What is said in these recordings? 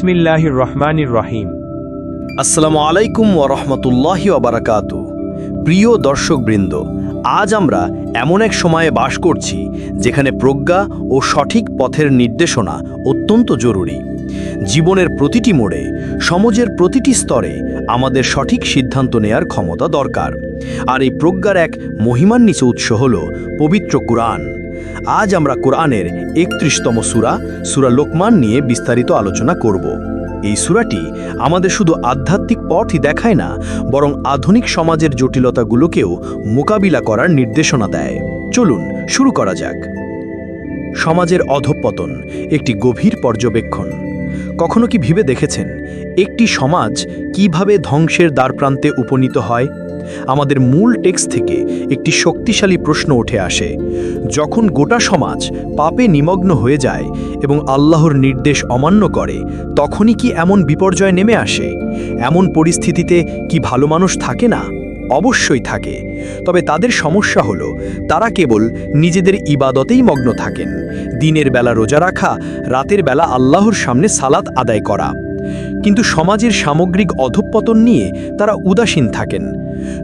বিসমিল্লাহির রহমানির রহিম। আসসালামু আলাইকুম ওরহমতুল্লাহি ওবরাকাতু। প্রিয় দর্শকবৃন্দ, আজ আমরা এমন এক সময়ে বাস করছি যেখানে প্রজ্ঞা ও সঠিক পথের নির্দেশনা অত্যন্ত জরুরি। জীবনের প্রতিটি মোড়ে, সমাজের প্রতিটি স্তরে আমাদের সঠিক সিদ্ধান্ত নেয়ার ক্ষমতা দরকার। আর এই প্রজ্ঞার এক মহিমান্বিত উৎস হল পবিত্র কুরআন। আজ আমরা কোরআনের একত্রিশতম সুরা সুরা লোকমান নিয়ে বিস্তারিত আলোচনা করব। এই সুরাটি আমাদের শুধু আধ্যাত্মিক পথই দেখায় না, বরং আধুনিক সমাজের জটিলতাগুলোকেও মোকাবিলা করার নির্দেশনা দেয়। চলুন শুরু করা যাক। সমাজের অধঃপতন একটি গভীর পর্যবেক্ষণ। কখনো কি ভেবে দেখেছেন, একটি সমাজ কীভাবে ধ্বংসের দ্বারপ্রান্তে উপনীত হয়? আমাদের মূল টেক্সট থেকে একটি শক্তিশালী প্রশ্ন উঠে আসে। যখন গোটা সমাজ পাপে নিমগ্ন হয়ে যায় এবং আল্লাহর নির্দেশ অমান্য করে, তখনই কি এমন বিপর্যয় নেমে আসে? এমন পরিস্থিতিতে কি ভালো মানুষ থাকে না? অবশ্যই থাকে। তবে তাদের সমস্যা হলো, তারা কেবল নিজেদের ইবাদতেই মগ্ন থাকেন। দিনের বেলা রোজা রাখা, রাতের বেলা আল্লাহর সামনে সালাত আদায় করা। কিন্তু সমাজের সামগ্রিক অধঃপতন নিয়ে তারা উদাসীন থাকেন।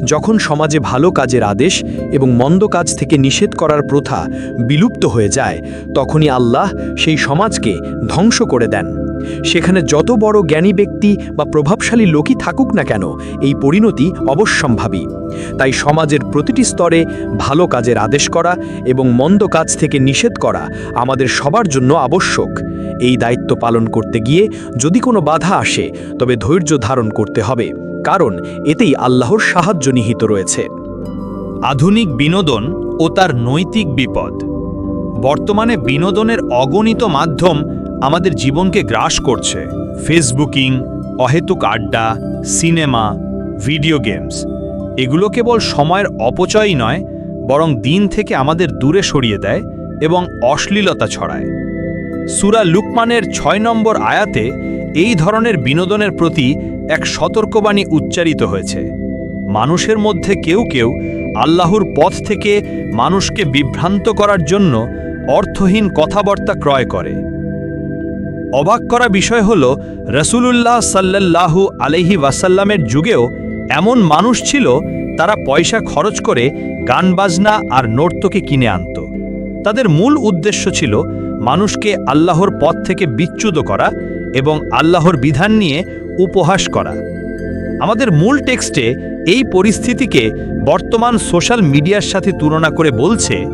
যখন সমাজে ভালো কাজের আদেশ এবং মন্দ কাজ থেকে নিষেধ করার প্রথা বিলুপ্ত হয়ে যায়, তখনই আল্লাহ সেই সমাজকে ধ্বংস করে দেন। সেখানে যত বড় জ্ঞানী ব্যক্তি বা প্রভাবশালী লোকই থাকুক না কেন, এই পরিণতি অবশ্যম্ভাবী। তাই সমাজের প্রতিটি স্তরে ভালো কাজের আদেশ করা এবং মন্দ কাজ থেকে নিষেধ করা আমাদের সবার জন্য আবশ্যক। এই দায়িত্ব পালন করতে গিয়ে যদি কোনো বাধা আসে, তবে ধৈর্য ধারণ করতে হবে, কারণ এতেই আল্লাহর সাহায্য নিহিত রয়েছে। আধুনিক বিনোদন ও তার নৈতিক বিপদ। বর্তমানে বিনোদনের অগণিত মাধ্যম আমাদের জীবনকে গ্রাস করছে। ফেসবুকিং অহেতুক আড্ডা, সিনেমা ভিডিও গেমস এগুলো কেবল সময়ের অপচয়ই নয়, বরং দিন থেকে আমাদের দূরে সরিয়ে দেয় এবং অশ্লীলতা ছড়ায়। সুরা লুকমানের ছয় নম্বর আয়াতে এই ধরনের বিনোদনের প্রতি এক সতর্কবাণী উচ্চারিত হয়েছে। মানুষের মধ্যে কেউ কেউ আল্লাহর পথ থেকে মানুষকে বিভ্রান্ত করার জন্য অর্থহীন কথাবার্তা ক্রয় করে। অবাক করা বিষয় হল, রসুলুল্লাহ সাল্লাল্লাহু আলহি ওয়াসাল্লামের যুগেও এমন মানুষ ছিল, তারা পয়সা খরচ করে গান বাজনা আর নর্তকে কিনে আনত। তাদের মূল উদ্দেশ্য ছিল মানুষকে আল্লাহর পথ থেকে বিচ্যুত করা এবং আল্লাহর বিধান নিয়ে উপহাস করা। আমাদের মূল টেক্সটে এই পরিস্থিতিকে বর্তমান সোশ্যাল মিডিয়ার সাথে তুলনা করে বলছে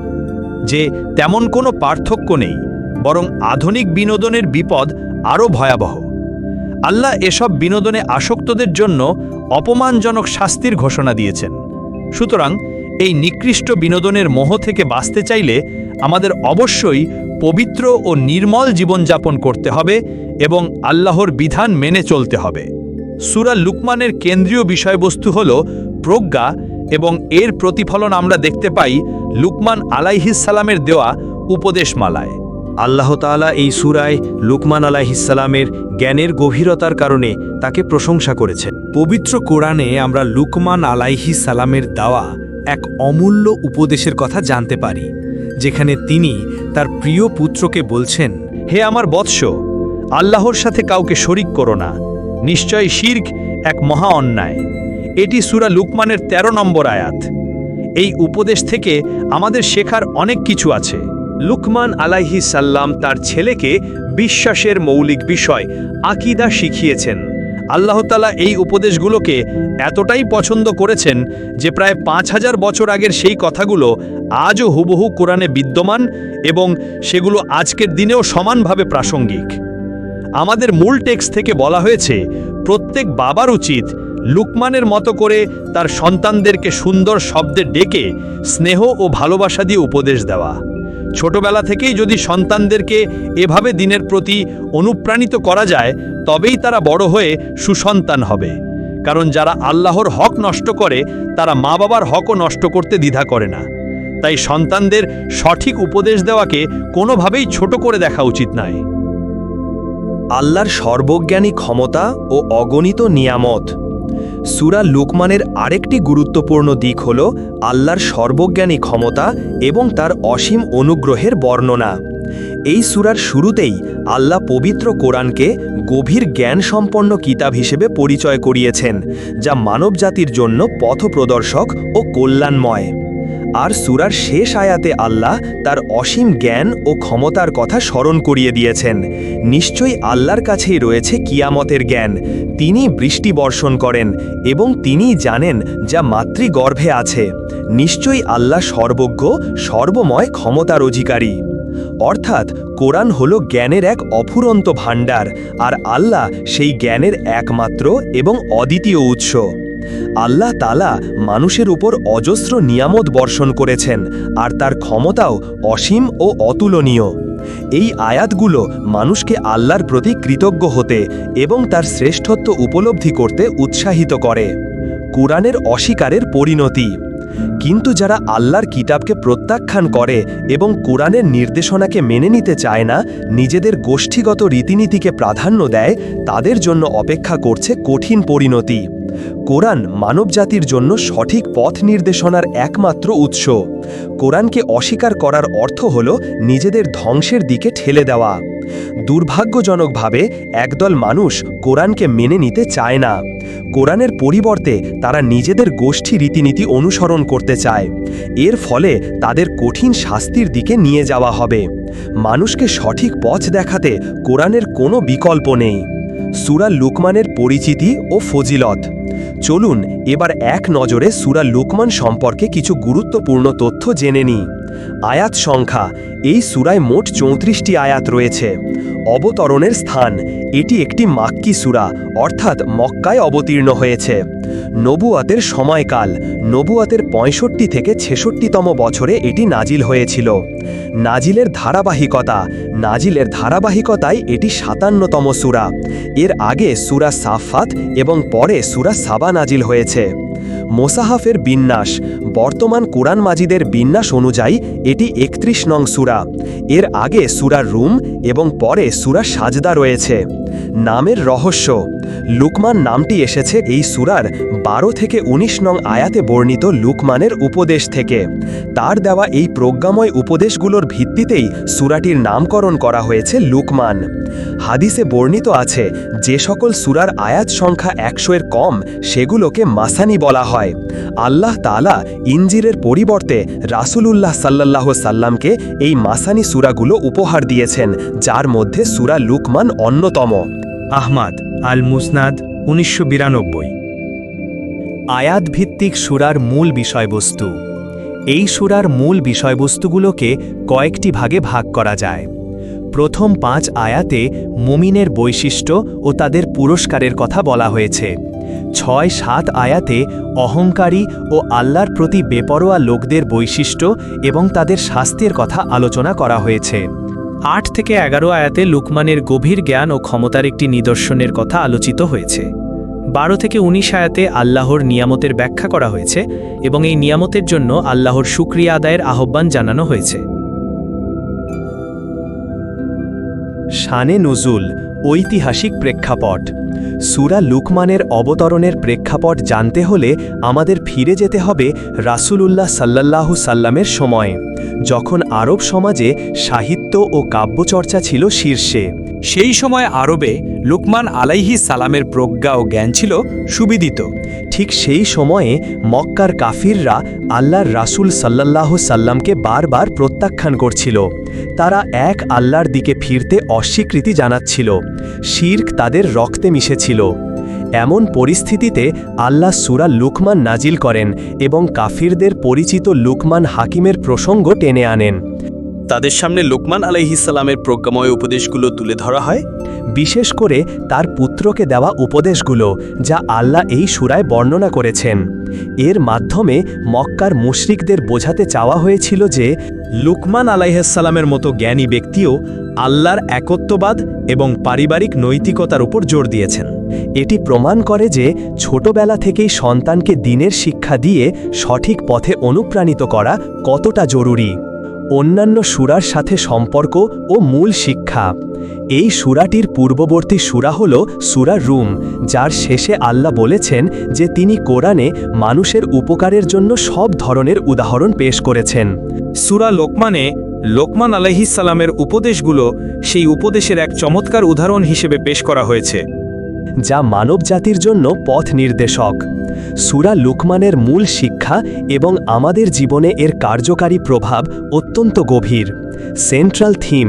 যে, তেমন কোনো পার্থক্য নেই। বরং আধুনিক বিনোদনের বিপদ আরও ভয়াবহ। আল্লাহ এসব বিনোদনে আসক্তদের জন্য অপমানজনক শাস্তির ঘোষণা দিয়েছেন। সুতরাং এই নিকৃষ্ট বিনোদনের মোহ থেকে বাঁচতে চাইলে আমাদের অবশ্যই পবিত্র ও নির্মল জীবনযাপন করতে হবে এবং আল্লাহর বিধান মেনে চলতে হবে। সুরা লুকমানের কেন্দ্রীয় বিষয়বস্তু হল প্রজ্ঞা এবং এর প্রতিফলন আমরা দেখতে পাই লুকমান আলাইহিস সালামের দেওয়া উপদেশমালায়। আল্লাহ তাআলা এই সুরায় লুকমান আলাইহিসালামের জ্ঞানের গভীরতার কারণে তাকে প্রশংসা করেছেন। পবিত্র কোরআনে আমরা লুকমান আলাইহি সালামের দেওয়া এক অমূল্য উপদেশের কথা জানতে পারি, যেখানে তিনি তার প্রিয় পুত্রকে বলছেন, হে আমার বৎস, আল্লাহর সাথে কাউকে শরিক করো না, নিশ্চয় শির্ক এক মহা অন্যায়। এটি সুরা লুকমানের ১৩ নম্বর আয়াত। এই উপদেশ থেকে আমাদের শেখার অনেক কিছু আছে। লুকমান আলাইহি সাল্লাম তার ছেলেকে বিশ্বাসের মৌলিক বিষয়, আকিদা শিখিয়েছেন। আল্লাহতালা এই উপদেশগুলোকে এতটাই পছন্দ করেছেন যে প্রায় পাঁচ হাজার বছর আগের সেই কথাগুলো আজও হুবহু কোরআনে বিদ্যমান এবং সেগুলো আজকের দিনেও সমানভাবে প্রাসঙ্গিক। আমাদের মূল টেক্স থেকে বলা হয়েছে, প্রত্যেক বাবার উচিত লুকমানের মতো করে তার সন্তানদেরকে সুন্দর শব্দে ডেকে স্নেহ ও ভালোবাসা দিয়ে উপদেশ দেওয়া। ছোটবেলা থেকেই যদি সন্তানদেরকে এভাবে দিনের প্রতি অনুপ্রাণিত করা যায়, তবেই তারা বড় হয়ে সুসন্তান হবে। কারণ যারা আল্লাহর হক নষ্ট করে, তারা মা বাবার হকও নষ্ট করতে দ্বিধা করে না। তাই সন্তানদের সঠিক উপদেশ দেওয়াকে কোনোভাবেই ছোট করে দেখা উচিত নয়। আল্লাহর সর্বজ্ঞানী ক্ষমতা ও অগণিত নিয়ামত সুরা লোকমানের আরেকটি গুরুত্বপূর্ণ দিক হল আল্লাহর সর্বজ্ঞানী ক্ষমতা এবং তার অসীম অনুগ্রহের বর্ণনা। এই সুরার শুরুতেই আল্লাহ পবিত্র কোরআনকে গভীর জ্ঞান সম্পন্ন কিতাব হিসেবে পরিচয় করিয়েছেন, যা মানবজাতির জন্য পথপ্রদর্শক ও কল্যাণময়। আর সুরার শেষ আয়াতে আল্লাহ তার অসীম জ্ঞান ও ক্ষমতার কথা স্মরণ করিয়ে দিয়েছেন। নিশ্চয়ই আল্লাহর কাছেই রয়েছে কিয়ামতের জ্ঞান। তিনি বৃষ্টি বর্ষণ করেন এবং তিনি জানেন যা মাতৃগর্ভে আছে। নিশ্চয়ই আল্লাহ সর্বজ্ঞ, সর্বময় ক্ষমতার অধিকারী। অর্থাৎ কোরআন হল জ্ঞানের এক অফুরন্ত ভাণ্ডার, আর আল্লাহ সেই জ্ঞানের একমাত্র এবং অদ্বিতীয় উৎস। আল্লাহ তালা মানুষের উপর অজস্র নিয়ামত বর্ষণ করেছেন, আর তার ক্ষমতাও অসীম ও অতুলনীয়। এই আয়াতগুলো মানুষকে আল্লাহর প্রতি কৃতজ্ঞ হতে এবং তার শ্রেষ্ঠত্ব উপলব্ধি করতে উৎসাহিত করে। কোরআনের অস্বীকারের পরিণতি কিন্তু যারা আল্লাহর কিতাবকে প্রত্যাখ্যান করে এবং কোরআনের নির্দেশনাকে মেনে নিতে চায় না, নিজেদের গোষ্ঠীগত রীতিনীতিকে প্রাধান্য দেয়, তাদের জন্য অপেক্ষা করছে কঠিন পরিণতি। কোরআন মানবজাতির জন্য সঠিক পথ নির্দেশনার একমাত্র উৎস। কোরআনকে অস্বীকার করার অর্থ হল নিজেদের ধ্বংসের দিকে ঠেলে দেওয়া। দুর্ভাগ্যজনকভাবে একদল মানুষ কোরআনকে মেনে নিতে চায় না। কোরআনের পরিবর্তে তারা নিজেদের গোষ্ঠী রীতিনীতি অনুসরণ করতে চায়। এর ফলে তাদের কঠিন শাস্তির দিকে নিয়ে যাওয়া হবে। মানুষকে সঠিক পথ দেখাতে কোরআনের কোনো বিকল্প নেই। সুরা লুকমানের পরিচিতি ও ফজিলত। চলুন এবার এক নজরে সুরা লুকমান সম্পর্কে কিছু গুরুত্বপূর্ণ তথ্য জেনে নিই। আয়াত সংখ্যা, এই সুরায় মোট চৌত্রিশটি আয়াত রয়েছে। অবতরণের স্থান, এটি একটি মাক্কি সুরা, অর্থাৎ মক্কায় অবতীর্ণ হয়েছে। নবুয়াতের সময়কাল, নবুয়াতের পঁয়ষট্টি থেকে ছেষট্টিতম বছরে এটি নাজিল হয়েছিল। নাজিলের ধারাবাহিকতা, নাজিলের ধারাবাহিকতায় এটি সাতান্নতম সুরা। এর আগে সুরা সাফাত এবং পরে সুরা সাবা নাজিল হয়েছে। মোসাহাফের বিন্যাস। বর্তমান কোরআন মাজিদের বিন্যাস অনুযায়ী এটি একত্রিশ নং সুরা। এর আগে সুরা রুম এবং পরে সুরা সাজদা রয়েছে। নামের রহস্য। লুকমান নামটি এসেছে এই সুরার বারো থেকে ১৯ নং আয়াতে বর্ণিত লুকমানের উপদেশ থেকে। তার দেওয়া এই প্রজ্ঞাময় উপদেশগুলোর ভিত্তিতেই সুরাটির নামকরণ করা হয়েছে লুকমান। হাদিসে বর্ণিত আছে, যে সকল সুরার আয়াত সংখ্যা একশো এর কম, সেগুলোকে মাসানি বলা হয়। আল্লাহ তালা ইঞ্জিরের পরিবর্তে রাসূলুল্লাহ সাল্লাল্লাহ সাল্লামকে এই মাসানি সুরাগুলো উপহার দিয়েছেন, যার মধ্যে সুরা লুকমান অন্যতম। আহমাদ আল মুসনাদ উনিশশো বিরানব্বই। আয়াতভিত্তিক সুরার মূল বিষয়বস্তু। এই সুরার মূল বিষয়বস্তুগুলোকে কয়েকটি ভাগে ভাগ করা যায়। প্রথম পাঁচ আয়াতে মুমিনের বৈশিষ্ট্য ও তাদের পুরস্কারের কথা বলা হয়েছে। ছয় সাত আয়াতে অহংকারী ও আল্লাহর প্রতি বেপরোয়া লোকদের বৈশিষ্ট্য এবং তাদের শাস্তির কথা আলোচনা করা হয়েছে। আট থেকে এগারো আয়াতে লুকমানের গভীর জ্ঞান ও ক্ষমতার একটি নিদর্শনের কথা আলোচিত হয়েছে। বারো থেকে উনিশ আয়াতে আল্লাহর নিয়ামতের ব্যাখ্যা করা হয়েছে এবং এই নিয়ামতের জন্য আল্লাহর সুক্রিয়া আদায়ের আহ্বান জানানো হয়েছে। শানে নজুল, ঐতিহাসিক প্রেক্ষাপট। সুরা লুকমানের অবতরণের প্রেক্ষাপট জানতে হলে আমাদের ফিরে যেতে হবে রাসূলুল্লাহ সাল্লাল্লাহু সাল্লামের সময়ে। যখন আরব সমাজে সাহিত্য ও কাব্যচর্চা ছিল শীর্ষে। সেই সময় আরবে লুকমান আলাইহি সালামের প্রজ্ঞা ও জ্ঞান ছিল সুবিদিত। ঠিক সেই সময়ে মক্কার কাফিররা আল্লাহর রাসূল সাল্লাল্লাহ সাল্লামকে বারবার প্রত্যাখ্যান করছিল। তারা এক আল্লাহর দিকে ফিরতে অস্বীকৃতি জানাচ্ছিল। শির্ক তাদের রক্তে মিশেছিল। এমন পরিস্থিতিতে আল্লাহ সুরা লুকমান নাজিল করেন এবং কাফিরদের পরিচিত লুকমান হাকিমের প্রসঙ্গ টেনে আনেন। তাদের সামনে লোকমান আলাইহিসাল্লামের প্রজ্ঞাময় উপদেশগুলো তুলে ধরা হয়, বিশেষ করে তার পুত্রকে দেওয়া উপদেশগুলো যা আল্লাহ এই সুরায় বর্ণনা করেছেন। এর মাধ্যমে মক্কার মুশরিকদের বোঝাতে চাওয়া হয়েছিল যে, লুকমান আলাইহাসালামের মতো জ্ঞানী ব্যক্তিও আল্লাহর একত্ববাদ এবং পারিবারিক নৈতিকতার উপর জোর দিয়েছেন। এটি প্রমাণ করে যে, ছোটবেলা থেকেই সন্তানকে দিনের শিক্ষা দিয়ে সঠিক পথে অনুপ্রাণিত করা কতটা জরুরি। অন্যান্য সুরার সাথে সম্পর্ক ও মূল শিক্ষা। এই সুরাটির পূর্ববর্তী সুরা হল সুরা রুম, যার শেষে আল্লাহ বলেছেন যে তিনি কোরআনে মানুষের উপকারের জন্য সব ধরনের উদাহরণ পেশ করেছেন। সুরা লোকমানে, লোকমান আলাইহিসালামের উপদেশগুলো সেই উপদেশের এক চমৎকার উদাহরণ হিসেবে পেশ করা হয়েছে। যা মানবজাতির জন্য পথ নির্দেশক। সুরা লুকমানের মূল শিক্ষা এবং আমাদের জীবনে এর কার্যকারী প্রভাব অত্যন্ত গভীর। সেন্ট্রাল থিম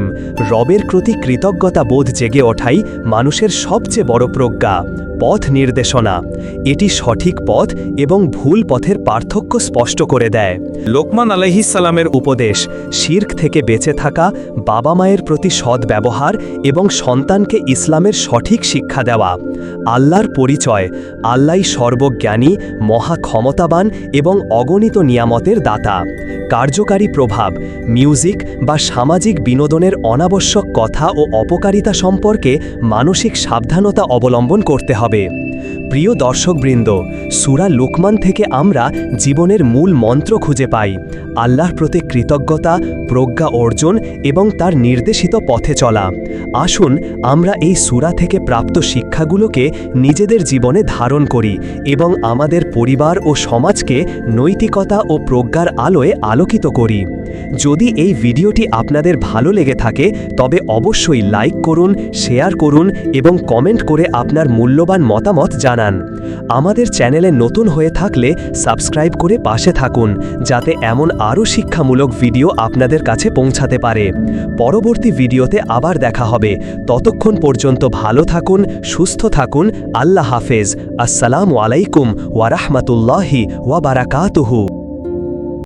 রবের প্রতি কৃতজ্ঞতা বোধ জেগে ওঠাই মানুষের সবচেয়ে বড় প্রজ্ঞা, পথ নির্দেশনা। এটি সঠিক পথ এবং ভুল পথের পার্থক্য স্পষ্ট করে দেয়। লোকমান আলাইহিসালামের উপদেশ, শির্ক থেকে বেঁচে থাকা, বাবা মায়ের প্রতি সৎ ব্যবহার এবং সন্তানকে ইসলামের সঠিক শিক্ষা দেওয়া। আল্লাহর পরিচয় আল্লাহ সর্বজ্ঞানী, মহা ক্ষমতাবান এবং অগণিত নিয়ামতের দাতা। কার্যকারী প্রভাব মিউজিক বা সামাজিক বিনোদনের অনাবশ্যক কথা ও অপকারিতা সম্পর্কে মানসিক সাবধানতা অবলম্বন করতে হবে। প্রিয় দর্শকবৃন্দ, সুরা লোকমান থেকে আমরা জীবনের মূল মন্ত্র খুঁজে পাই। আল্লাহর প্রতি কৃতজ্ঞতা, প্রজ্ঞা অর্জন এবং তার নির্দেশিত পথে চলা। আসুন আমরা এই সুরা থেকে প্রাপ্ত শিক্ষাগুলোকে নিজেদের জীবনে ধারণ করি এবং আমাদের পরিবার ও সমাজকে নৈতিকতা ও প্রজ্ঞার আলোয় আলোকিত করি। যদি এই ভিডিওটি আপনাদের ভালো লেগে থাকে, তবে অবশ্যই লাইক করুন, শেয়ার করুন এবং কমেন্ট করে আপনার মূল্যবান মতামত জানান। আমাদের চ্যানেলে নতুন হয়ে থাকলে সাবস্ক্রাইব করে পাশে থাকুন, যাতে এমন আরও শিক্ষামূলক ভিডিও আপনাদের কাছে পৌঁছাতে পারে। পরবর্তী ভিডিওতে আবার দেখা হবে। ততক্ষণ পর্যন্ত ভালো থাকুন, সুস্থ থাকুন, আল্লাহ হাফেজ। আসসালামু আলাইকুম ওয়ারাহমাতুল্লাহি ওয়াবারাকাতুহু